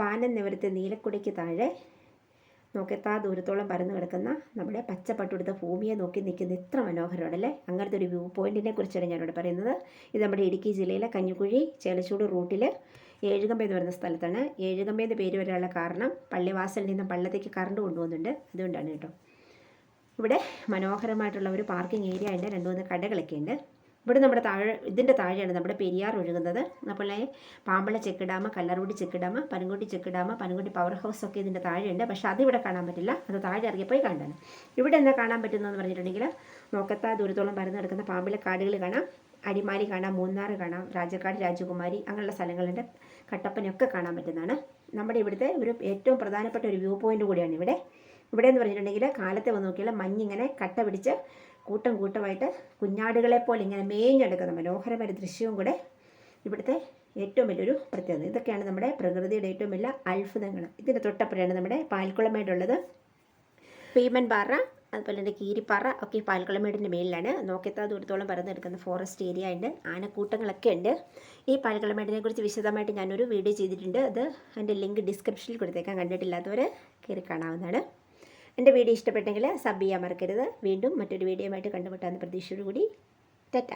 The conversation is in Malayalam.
വാനം നിവരത്തെ നീലക്കുടയ്ക്ക് താഴെ നോക്കെത്താ ദൂരത്തോളം പരന്നു കിടക്കുന്ന നമ്മുടെ പച്ചപ്പട്ടുടുത്ത ഭൂമിയെ നോക്കി നിൽക്കുന്ന ഇത്ര മനോഹരമാണല്ലേ? അങ്ങനത്തെ ഒരു വ്യൂ പോയിന്റിനെ കുറിച്ചാണ് ഞാനിവിടെ പറയുന്നത്. ഇത് നമ്മുടെ ഇടുക്കി ജില്ലയിലെ കഞ്ഞിക്കുഴി ചേലച്ചൂട് റൂട്ടിൽ ഏഴുകമ്പ എന്ന് പറയുന്ന സ്ഥലത്താണ്. ഏഴുകമ്പ പേര് വരാനുള്ള കാരണം പള്ളിവാസലിൽ നിന്ന് പള്ളത്തേക്ക് കറണ്ട് കൊണ്ടുപോകുന്നുണ്ട്. അതുകൊണ്ടാണ് കേട്ടോ. ഇവിടെ മനോഹരമായിട്ടുള്ള ഒരു പാർക്കിംഗ് ഏരിയ ഉണ്ട്. രണ്ട് മൂന്ന് കടകളൊക്കെ ഉണ്ട്. ഇവിടെ നമ്മുടെ താഴെ ഇതിന്റെ താഴെയാണ് നമ്മുടെ പെരിയാർ ഒഴുകുന്നത്. അതുപോലെ Pambala check dam Kallarkutty check dam Panamkutty check dam Panamkutty power house ഒക്കെ ഇതിന്റെ താഴെയുണ്ട്. പക്ഷെ അതിവിടെ കാണാൻ പറ്റില്ല. അത് താഴെ ഇറങ്ങിപ്പോയി കണ്ടാണ്. ഇവിടെ എന്താ കാണാൻ പറ്റുന്നതെന്ന് പറഞ്ഞിട്ടുണ്ടെങ്കിൽ നോക്കത്താ ദൂരത്തോളം പരന്ന് കിടക്കുന്ന പാമ്പിലെ കാടുകൾ കാണാം. അടിമാലി കാണാം മൂന്നാർ കാണാം രാജക്കാട് രാജകുമാരി അങ്ങനെയുള്ള സ്ഥലങ്ങളുണ്ട്. കട്ടപ്പനയൊക്കെ കാണാൻ പറ്റുന്നതാണ്. നമ്മുടെ ഇവിടുത്തെ ഒരു ഏറ്റവും പ്രധാനപ്പെട്ട ഒരു വ്യൂ പോയിന്റ് കൂടിയാണ് ഇവിടെ. ഇവിടെ എന്ന് പറഞ്ഞിട്ടുണ്ടെങ്കിൽ കാലത്തെ വന്ന് നോക്കിയാൽ മഞ്ഞിങ്ങനെ കട്ട പിടിച്ച് കൂട്ടം കൂട്ടമായിട്ട് കുഞ്ഞാടുകളെ പോലെ ഇങ്ങനെ മേഞ്ഞെടുക്കുന്ന മനോഹരമായ ദൃശ്യവും കൂടെ ഇവിടുത്തെ ഏറ്റവും വലിയൊരു പ്രത്യേകത. ഇതൊക്കെയാണ് നമ്മുടെ പ്രകൃതിയുടെ ഏറ്റവും വലിയ അത്ഭുതങ്ങൾ ഇതിന്റെ തൊട്ടപ്പുറയാണ് നമ്മുടെ പാൽക്കുളമേടുള്ളത്. ഭീമൻ പാറ അതുപോലെ തന്നെ കീരിപ്പാറ ഒക്കെ പാൽക്കുളമേടിന്റെ മേലിലാണ്. നോക്കിയത്താ ദൂരത്തോളം പരന്നെടുക്കുന്ന ഫോറസ്റ്റ് ഏരിയ ഉണ്ട്. ആനക്കൂട്ടങ്ങളൊക്കെ ഉണ്ട്. ഈ പാൽക്കുളമേടിനെ കുറിച്ച് വിശദമായിട്ട് ഞാനൊരു വീഡിയോ ചെയ്തിട്ടുണ്ട്. അത് അതിന്റെ ലിങ്ക് ഡിസ്ക്രിപ്ഷനിൽ കൊടുത്തേക്കാം. കണ്ടിട്ടില്ലാത്തവർ കയറി കാണാവുന്നതാണ്. എന്റെ വീഡിയോ ഇഷ്ടപ്പെട്ടെങ്കിൽ സബ് ചെയ്യാൻ മറക്കരുത്. വീണ്ടും മറ്റൊരു വീഡിയോയുമായിട്ട് കണ്ടുമുട്ടാമെന്ന പ്രതീക്ഷയോടുകൂടി. ടെറ്റ.